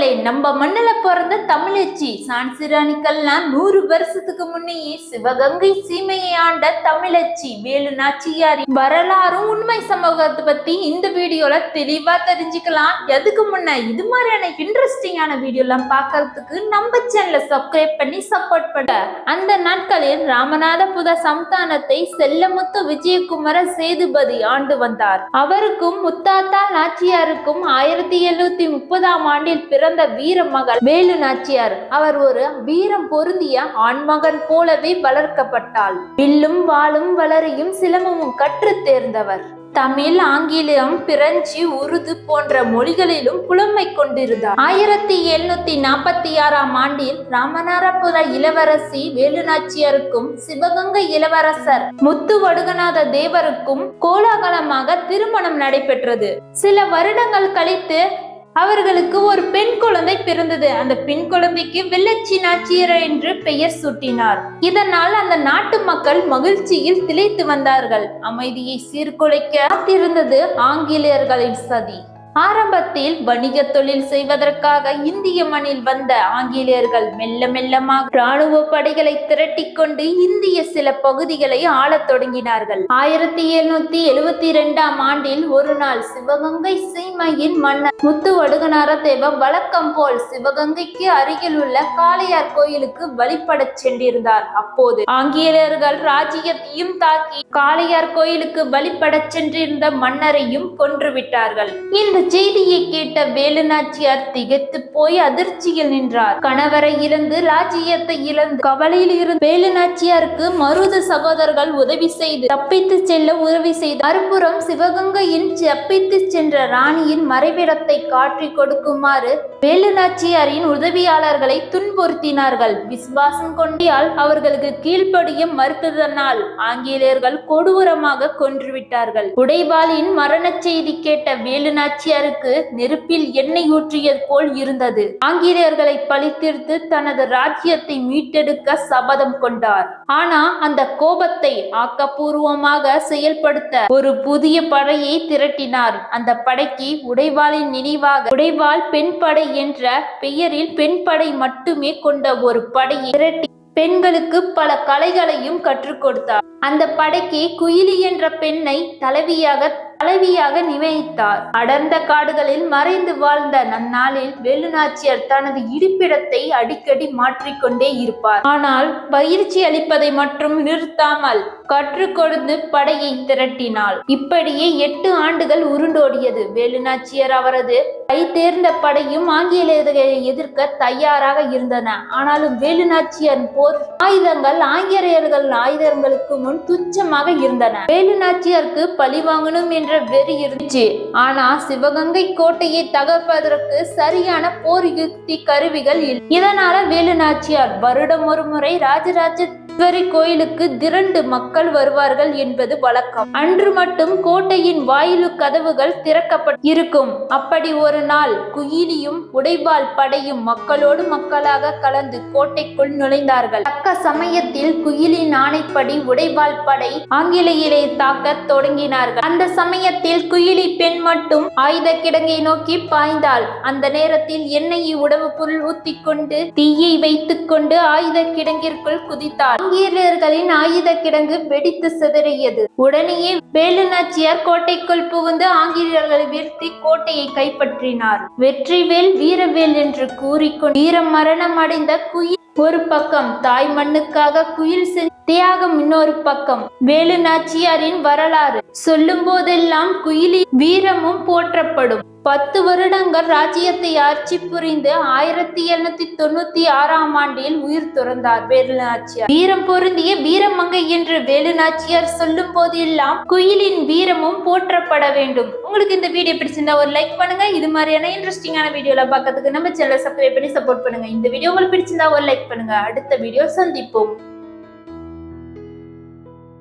மக்களே நம்ம மண்ணுல பிறந்த தமிழச்சி சான்சிராணிக்கெல்லாம் நூறு வருஷத்துக்கு முன்னையே சிவகங்கை சீமையை ஆண்ட தமிழச்சி வேலு நாச்சியாரி வரலாறும் உண்மை சம்பவத்தை பத்தி இந்த வீடியோல தெளிவா தெரிஞ்சுக்கலாம். எதுக்கு முன்ன இது மாதிரியான இன்ட்ரெஸ்டிங்கான வீடியோ எல்லாம் பார்க்கறதுக்கு நம்ம சேனலை சப்ஸ்கிரைப் பண்ணி சப்போர்ட் பண்ண. அந்த நாட்களில் ராமநாதபுர சம்தானத்தை செல்லமுத்து விஜயகுமார சேதுபதி ஆண்டு வந்தார். அவருக்கும் முத்தாத்தா நாச்சியாருக்கும் ஆயிரத்தி எழுநூத்தி முப்பதாம் ஆண்டில் பிற பிறந்த வீர மகள் வேலு நாச்சியார். அவர் ஒரு வீரம் பொருந்திய ஆண்மகன் போலவே வளர்க்கப்பட்டாள். வில்லும் வாளும் வளரையும் சிலம்பமும் கற்று தேர்ந்தவர். தமிழ் ஆங்கிலம் பிரெஞ்சு உருது போன்ற மொழிகளிலும் புலமை கொண்டிருந்தார். ஆயிரத்தி எழுநூத்தி நாற்பத்தி ஆறாம் ஆண்டில் ராமநாதபுர இளவரசி வேலுநாச்சியாருக்கும் சிவகங்கை இளவரசர் முத்து வடுகநாத தேவருக்கும் கோலாகலமாக திருமணம் நடைபெற்றது. சில வருடங்கள் கழித்து அவர்களுக்கு ஒரு பெண் குழந்தை பிறந்தது. அந்த பெண் குழந்தைக்கு வெள்ளச்சி நாச்சியர் என்று பெயர் சூட்டினார். இதனால் அந்த நாட்டு மக்கள் மகிழ்ச்சியில் திளைத்து வந்தார்கள். அமைதியை சீர்குலைக்க காத்திருந்தது ஆங்கிலேயர்களின் சதி. ஆரம்பத்தில் வணிக தொழில் செய்வதற்காக இந்திய மண்ணில் வந்த ஆங்கிலேயர்கள் மெல்ல மெல்லமாக ராணுவ படைகளை திரட்டிக்கொண்டு இந்திய சில பகுதிகளை ஆளத் தொடங்கினார்கள். ஆயிரத்தி எழுநூத்தி எழுவத்தி இரண்டாம் ஆண்டில் ஒரு நாள் சிவகங்கை சீமையின் மன்னர் முத்து வடுகநார தேவ வழக்கம் போல் சிவகங்கைக்கு அருகில் உள்ள காளையார் கோயிலுக்கு வழிபடச் சென்றிருந்தார். அப்போது ஆங்கிலேயர்கள் ராஜ்யத்தையும் தாக்கி காளையார் கோயிலுக்கு வழிபடச் சென்றிருந்த மன்னரையும் கொன்றுவிட்டார்கள் இந்த செய்தியை கேட்ட வேலுநாச்சியார் திகைத்து போய் அதிர்ச்சியில் நின்றார். கணவரை இழந்து ராஜ்யத்தை இழந்து கவலையில் இருந்து வேலுநாச்சியாருக்கு மருது சகோதரர்கள் உதவி செய்து தப்பித்து செல்ல உதவி செய்து மறுபுறம் சிவகங்கையின் தப்பித்து சென்ற ராணியின் மறைவிடத்தை காட்டி கொடுக்குமாறு வேலுநாச்சியாரின் உதவியாளர்களை துன்புறுத்தினார்கள். விசுவாசம் கொண்டியால் அவர்களுக்கு கீழ்ப்படிய மறுத்ததனால் ஆங்கிலேயர்கள் கொடூரமாக கொன்றுவிட்டார்கள். உடைபாலின் மரணச் செய்தி கேட்ட வேலுநாச்சியாருக்கு நெருப்பில் எண்ணெய் ஊற்றியது போல் இருந்தது. ஆங்கிலேயர்களை பழித்தீர்த்து தனது ராஜ்யத்தை மீட்டெடுக்க சபதம் கொண்டார். ஆனா அந்த கோபத்தை ஆக்கப்பூர்வமாக செயல்படுத்த ஒரு புதிய படையை திரட்டினார். அந்த படைக்கு உடைவாளின் நினைவாக உடைவாள் பெண் படை என்ற பெயரில் பெண் படை மட்டுமே கொண்ட ஒரு படையை திரட்டி பெண்களுக்கு பல கலைகளையும் கற்றுக் கொடுத்தார். அந்த படைக்கு குயிலி என்ற பெண்ணை தலைவியாக தலைவியாக நியமித்தார் அடர்ந்த காடுகளில் மறைந்து வாழ்ந்த நன்னாளில் வேலுநாச்சியார் தனது இருப்பிடத்தை அடிக்கடி மாற்றிக்கொண்டே இருப்பார். ஆனால் பயிற்சி அளிப்பதை மட்டும் நிறுத்தாமல் கற்றுக்கொடுத்து படையை திரட்டினாள். இப்படியே எட்டு ஆண்டுகள் உருண்டோடியது. வேலுநாச்சியார் அவரது கை தேர்ந்த படையும் ஆங்கிலேயர்களை எதிர்க்க தயாராக இருந்தன. ஆனாலும் வேலுநாச்சியார் போர் ஆயுதங்கள் ஆங்கிலேயர்கள் ஆயுதங்களுக்கு முன் துச்சமாக இருந்தன. வேலுநாச்சியாருக்கு பழி வாங்கணும் என்ற என்ற வெறி இருந்துச்சு. ஆனா சிவகங்கை கோட்டையை தகர்ப்பதற்கு சரியான போர் யுக்தி கருவிகள் இல்லை. இதனால வேலுநாச்சியார் வருடம் ஒரு முறை ராஜராஜ ஈஸ்வரி கோயிலுக்கு திரண்டு மக்கள் வருவார்கள் என்பது வழக்கம். அன்று மட்டும் கோட்டையின் வாயிலு கதவுகள் திறக்கப்பட்டு இருக்கும். அப்படி ஒரு நாள் குயிலியும் உடைபால் படையும் மக்களோடு மக்களாக கலந்து கோட்டைக்குள் நுழைந்தார்கள். தக்க சமயத்தில் குயிலின் ஆணைப்படி உடைபால் படை ஆங்கிலேயரை தாக்க தொடங்கினார்கள். அந்த சமயம் சமயத்தில் குயிலி பெண் மட்டும் ஆயுத கிடங்கை நோக்கி பாய்ந்தாள். அந்த நேரத்தில் எண்ணெயை உடம்பு பொருள் ஊத்திக்கொண்டு தீயை வைத்துக் கொண்டு ஆயுத கிடங்கிற்குள் குதித்தாள். ஆங்கிலேயர்களின் ஆயுத கிடங்கு வெடித்து சிதறியது. உடனேயே வேலு நாச்சியார் கோட்டைக்குள் புகுந்து ஆங்கிலேயர்களை வீழ்த்தி கோட்டையை கைப்பற்றினார். வெற்றிவேல் வீரவேல் என்று கூறிக்கொண்டு வீர மரணம் அடைந்த குயில் ஒரு பக்கம் தாய் மண்ணுக்காக குயில் சென்று தியாகம் இன்னொரு பக்கம். வேலு நாச்சியாரின் வரலாறு. சொல்லும் போதெல்லாம் குயிலி வீரமும் போற்றப்படும். பத்து வருடங்கள் ராஜ்யத்தை ஆட்சி புரிந்து ஆயிரத்தி எழுநூத்தி தொண்ணூத்தி ஆறாம் ஆண்டில் உயிர் துறந்தார் வேலு நாச்சியார். வீரம் பொருந்திய வீரமங்கை என்று வேலு நாச்சியார் சொல்லும் போதெல்லாம் குயிலின் வீரமும் போற்றப்பட வேண்டும். உங்களுக்கு இந்த வீடியோ பிடிச்சிருந்தா ஒரு லைக் பண்ணுங்க. இது மாதிரியான இன்ட்ரெஸ்டிங்கான வீடியோல பார்க்கறதுக்கு நம்ம சேனலை சப்ஸ்கிரைப் பண்ணி சப்போர்ட் பண்ணுங்க. இந்த வீடியோ உங்களுக்கு பிடிச்சிருந்தா ஒரு லைக் பண்ணுங்க. அடுத்த வீடியோ சந்திப்போம்.